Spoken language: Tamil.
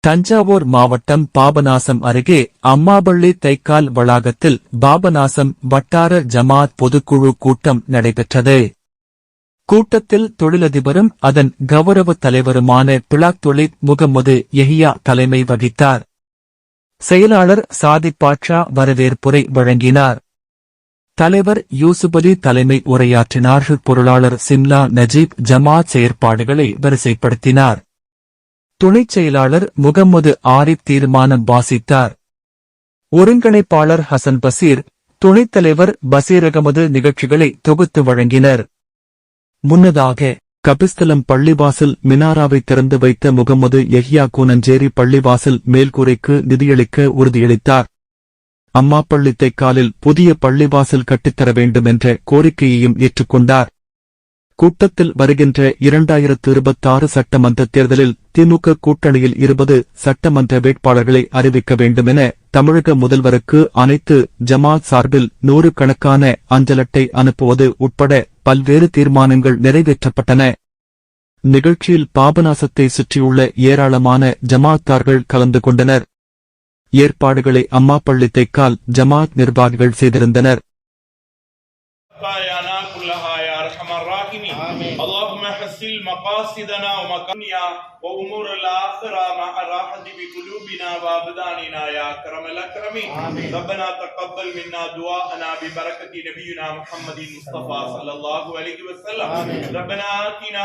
தஞ்சாவூர் மாவட்டம் பாபநாசம் அருகே அம்மாபள்ளி தைக்கால் வளாகத்தில் பாபநாசம் வட்டார ஜமாத் பொதுக்குழு கூட்டம் நடைபெற்றது. கூட்டத்தில் தொழிலதிபரும் அதன் கௌரவ தலைவருமான பிளாக் தொழில் முகமது எஹியா தலைமை வகித்தார். செயலாளர் சாதிக் பாட்ஷா வரவேற்புரை வழங்கினார். தலைவர் யூசுபலி தலைமை உரையாற்றினார். பொருளாளர் சிம்லா நஜீப் ஜமாத் செயற்பாடுகளை வரிசைப்படுத்தினார். துணைச் செயலாளர் முகம்மது ஆரிப் தீர்மானம் வாசித்தார். ஒருங்கிணைப்பாளர் ஹசன் பசீர் துணைத் தலைவர் பசீர் அகமது நிகழ்ச்சிகளை தொகுத்து வழங்கினர். முன்னதாக கபிஸ்தலம் பள்ளிவாசல் மினாராவை திறந்து வைத்த முகமது எஹ்யா கூனஞ்சேரி பள்ளிவாசல் மேல்கூரைக்கு நிதியளிக்க உறுதியளித்தார். அம்மாப்பள்ளி தைக்காலில் புதிய பள்ளிவாசல் கட்டித்தர வேண்டும் என்ற கோரிக்கையையும் ஏற்றுக்கொண்டார். கூட்டத்தில் வருகின்ற இரண்டாயிரத்து இருபத்தாறு சட்டமன்ற தேர்தலில் திமுக கூட்டணியில் இருபது சட்டமன்ற வேட்பாளர்களை அறிவிக்க வேண்டுமென தமிழக முதல்வருக்கு அனைத்து ஜமாத் சார்பில் நூறு கணக்கான அஞ்சலட்டை அனுப்புவது உட்பட பல்வேறு தீர்மானங்கள் நிறைவேற்றப்பட்டன. நிகழ்ச்சியில் பாபநாசத்தை சுற்றியுள்ள ஏராளமான ஜமாத்தார்கள் கலந்து கொண்டனர். ஏற்பாடுகளை அம்மாப்பள்ளி தைக்கால் ஜமாத் நிர்வாகிகள் செய்திருந்தனர். اللهم حسن مقاصدنا ومقامنا وأمور الآخرة مع الراحة بقلوبنا وأبداننا يا أكرم الأكرمين. ربنا تقبل منا دعاءنا ببركة نبينا محمد المصطفى صلى الله عليه وسلم. ربنا آتنا